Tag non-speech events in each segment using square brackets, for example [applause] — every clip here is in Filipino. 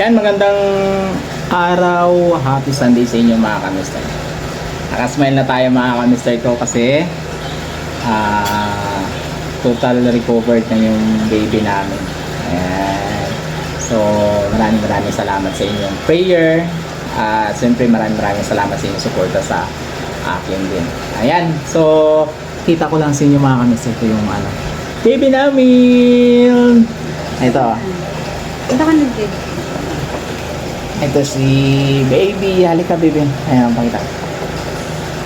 Yan, magandang araw. Happy Sunday sa inyo mga kamister. Nakasmile na tayo mga kamister ko kasi ah, total recovered na yung baby namin. Ayan. So, maraming maraming salamat sa inyong prayer. At siyempre maraming maraming salamat sa inyong suporta sa akin din. Ayan. So, kita ko lang sa inyo mga kamister ko yung ano. Baby namin! Ito. Punta ka gig. Ito si baby. Halika, baby. Ayan, pakita.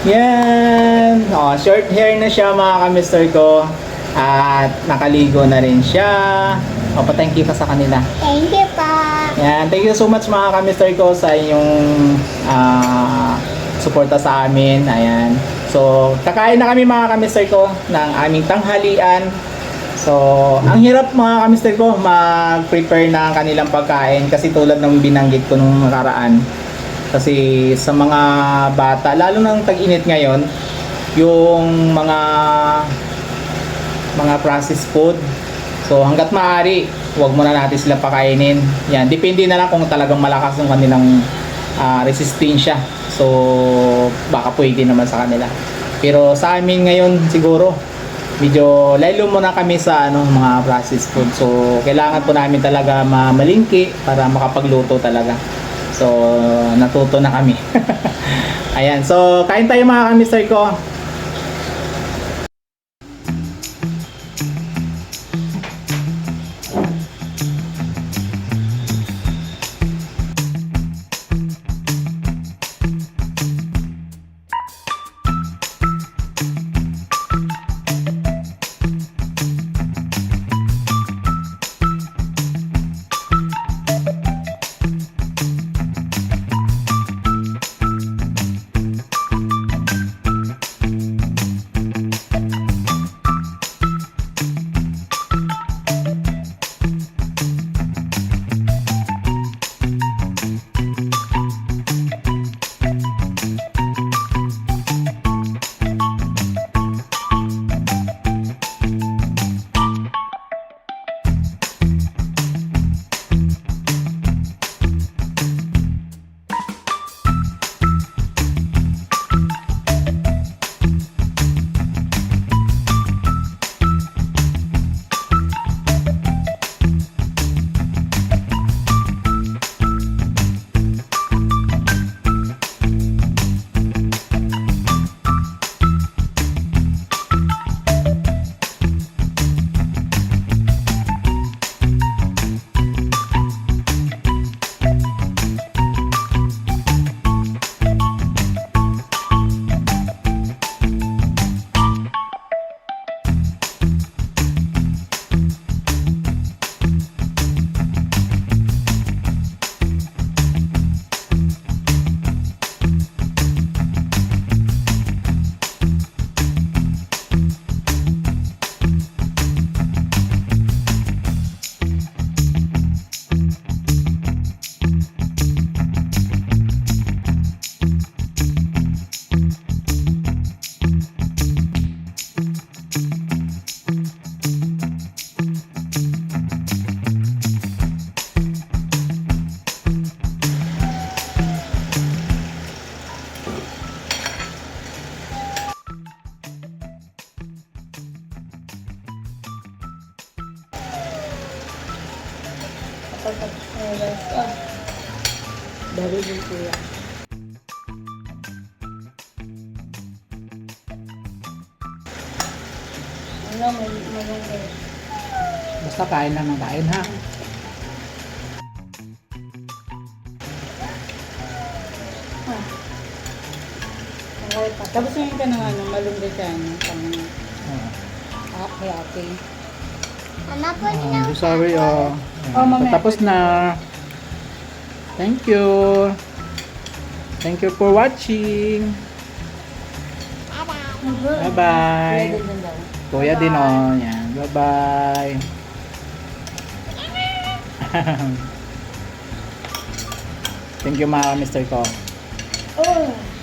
Yan. Oh, short hair na siya mga kamister ko. At nakaligo na rin siya. O, pa-thank you ka sa kanila. Thank you pa. Yan. Thank you so much mga kamister ko sa inyong ah, suporta sa amin. Ayan. So, kakain na kami mga kamister ko ng aming tanghalian. So, ang hirap mga kamister ko mag-prepare ng kanilang pagkain kasi tulad ng binanggit ko nung nakaraan. Kasi sa mga bata, lalo ng tag-init ngayon, yung mga mga processed food. So hanggat maaari, huwag muna natin sila pakainin. Yan, depende na lang kung talagang malakas yung kanilang ah, resistensya. So baka pwede naman sa kanila. Pero sa amin ngayon siguro medyo lalo muna kami sa ano mga processed food. So kailangan po namin talaga mamalingki para makapagluto talaga. So natuto na kami. [laughs] Ayan, so kain tayo mga kamister ko. Dari buku ya. Ano, may maganda. Basta kain lang ng kain ha. Ah. Okay pa. Tapos ngayon ka ng ano, malunggay ka, ano, pang Oh. okay, okay. Oh, sorry oh. Oh, mamaya. Tapos na. Thank you. Thank you for watching. Bye-bye. Kuya din oh. Yan. Bye-bye. [laughs] Thank you mga Mr. ko. Oh!